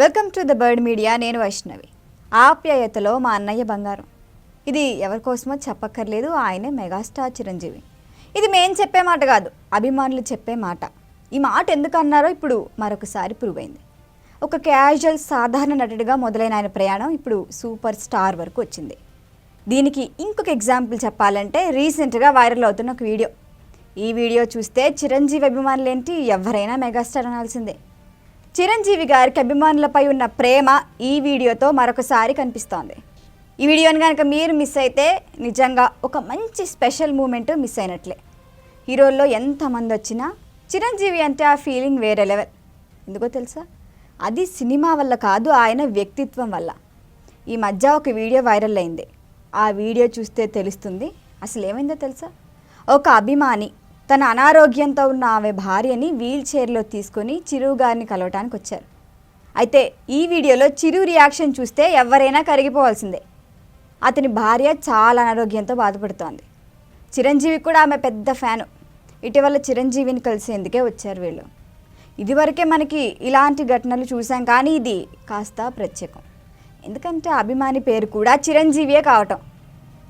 Welcome to the bird media. నేను వైష్ణవి. ఆప్యాయతలో మా అన్నయ్య బంగారం. ఇది ఎవరి కోసమో చెప్పక్కర్లేదు ఆయనే మెగాస్టార్ చిరంజీవి. ఇది మేం చెప్పే మాట కాదు అభిమానులు చెప్పే మాట. ఈ మాట ఎందుకు అన్నారో ఇప్పుడు మరొకసారి ప్రూవ్ అయింది ఒక క్యాజువల్ సాధారణ నటుడిగా మొదలైన ఆయన ప్రయాణం ఇప్పుడు సూపర్ స్టార్ వరకు వచ్చింది. దీనికి ఇంకొక ఎగ్జాంపుల్ చెప్పాలంటే రీసెంట్గా వైరల్ అవుతున్న ఒక వీడియో. ఈ వీడియో చూస్తే చిరంజీవి అభిమానులేంటి? ఎవరైనా మెగాస్టార్ అనాల్సిందే. చిరంజీవి గారికి అభిమానులపై ఉన్న ప్రేమ ఈ వీడియోతో మరొకసారి కనిపిస్తోంది. ఈ వీడియోని కనుక మీరు మిస్ అయితే నిజంగా ఒక మంచి స్పెషల్ మూమెంట్ మిస్ అయినట్లే. హీరోల్లో ఎంతమంది వచ్చినా చిరంజీవి అంటే ఆ ఫీలింగ్ వేరే లెవెల్. ఎందుకో తెలుసా? అది సినిమా వల్ల కాదు ఆయన వ్యక్తిత్వం వల్ల. ఈ మధ్య ఒక వీడియో వైరల్ అయింది. ఆ వీడియో చూస్తే తెలుస్తుంది. అసలు ఏమైందో తెలుసా? ఒక అభిమాని తన అనారోగ్యంతో ఉన్న ఆమె భార్యని వీల్ చైర్లో తీసుకొని చిరు గారిని కలవటానికి వచ్చారు. అయితే ఈ వీడియోలో చిరు రియాక్షన్ చూస్తే ఎవరైనా కరిగిపోవాల్సిందే. అతని భార్య చాలా అనారోగ్యంతో బాధపడుతోంది. చిరంజీవి కూడా ఆమె పెద్ద ఫ్యాను. ఇటీవల చిరంజీవిని కలిసేందుకే వచ్చారు వీళ్ళు. ఇదివరకే మనకి ఇలాంటి ఘటనలు చూసాం కానీ ఇది కాస్త ప్రత్యేకం. ఎందుకంటే అభిమాని పేరు కూడా చిరంజీవియే కావటం.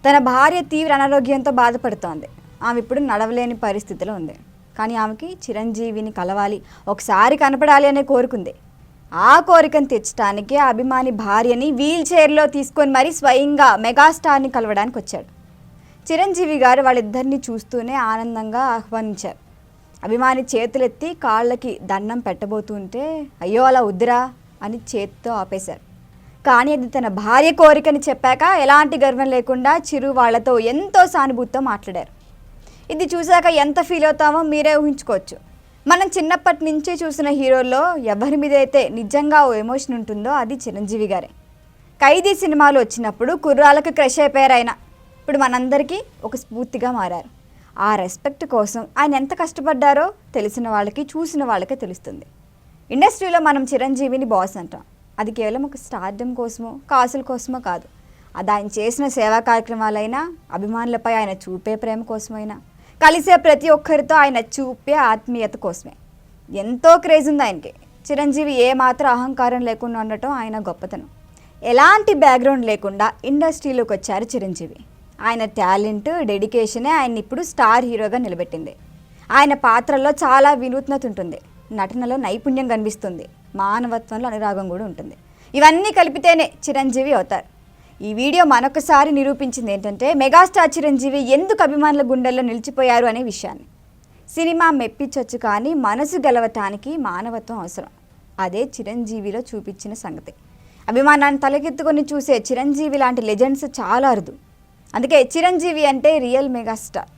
తన భార్య తీవ్ర అనారోగ్యంతో బాధపడుతోంది. ఆమె ఇప్పుడు నడవలేని పరిస్థితిలో ఉంది. కానీ ఆమెకి చిరంజీవిని కలవాలి ఒకసారి కనపడాలి అనే కోరుకుంది ఆ కోరికను తెచ్చడానికి అభిమాని భార్యని వీల్ చైర్లో తీసుకొని మరీ స్వయంగా మెగాస్టార్ని కలవడానికి వచ్చాడు. చిరంజీవి గారు వాళ్ళిద్దరిని చూస్తూనే ఆనందంగా ఆహ్వానించారు. అభిమాని చేతులెత్తి కాళ్ళకి దండం పెట్టబోతుంటే అయ్యో అలా వద్దురా అని చేత్తో ఆపేశారు. కానీ అది తన భార్య కోరికని చెప్పాక ఎలాంటి గర్వం లేకుండా చిరు వాళ్ళతో ఎంతో సానుభూతితో మాట్లాడారు. ఇది చూశాక ఎంత ఫీల్ అవుతామో మీరే ఊహించుకోవచ్చు. మనం చిన్నప్పటి నుంచి చూసిన హీరోల్లో ఎవరి మీద అయితే నిజంగా ఓ ఎమోషన్ ఉంటుందో అది చిరంజీవి గారే. ఖైదీ సినిమాలు వచ్చినప్పుడు కుర్రాలకు క్రష్ అయిపోయారు ఆయన. ఇప్పుడు మనందరికీ ఒక స్ఫూర్తిగా మారారు. ఆ రెస్పెక్ట్ కోసం ఆయన ఎంత కష్టపడ్డారో తెలిసిన వాళ్ళకి చూసిన వాళ్ళకే తెలుస్తుంది. ఇండస్ట్రీలో మనం చిరంజీవిని బాస్ అంటాం. అది కేవలం ఒక స్టార్డమ్ కోసమో కాసుల కోసమో కాదు. అది ఆయన చేసిన సేవా కార్యక్రమాలైనా అభిమానులపై ఆయన చూపే ప్రేమ కోసమైనా కలిసే ప్రతి ఒక్కరితో ఆయన చూపే ఆత్మీయత కోసమే. ఎంతో క్రేజ్ ఉంది ఆయనకి. చిరంజీవి ఏమాత్రం అహంకారం లేకుండా ఉండటం ఆయన గొప్పతనం. ఎలాంటి బ్యాక్గ్రౌండ్ లేకుండా ఇండస్ట్రీలోకి వచ్చారు చిరంజీవి. ఆయన టాలెంట్ డెడికేషనే ఆయన ఇప్పుడు స్టార్ హీరోగా నిలబెట్టింది. ఆయన పాత్రలో చాలా వినూత్నత ఉంటుంది. నటనలో నైపుణ్యం కనిపిస్తుంది. మానవత్వంలో అనురాగం కూడా ఉంటుంది. ఇవన్నీ కలిపితేనే చిరంజీవి అవుతారు. ఈ వీడియో మరొకసారి నిరూపించింది ఏంటంటే మెగాస్టార్ చిరంజీవి ఎందుకు అభిమానుల గుండెల్లో నిలిచిపోయారు అనే విషయాన్ని. సినిమా మెప్పించవచ్చు కానీ మనసు గెలవటానికి మానవత్వం అవసరం. అదే చిరంజీవిలో చూపించిన సంగతి. అభిమానాన్ని తలకెత్తుకొని చూసే చిరంజీవి లాంటి లెజెండ్స్ చాలా అరుదు. అందుకే చిరంజీవి అంటే రియల్ మెగాస్టార్.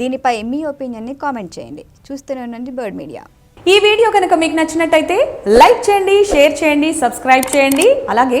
దీనిపై మీ ఒపీనియన్ని కామెంట్ చేయండి. చూస్తూనే ఉండండి బర్డ్ మీడియా. ఈ వీడియో కనుక మీకు నచ్చినట్టయితే లైక్ చేయండి షేర్ చేయండి సబ్స్క్రైబ్ చేయండి. అలాగే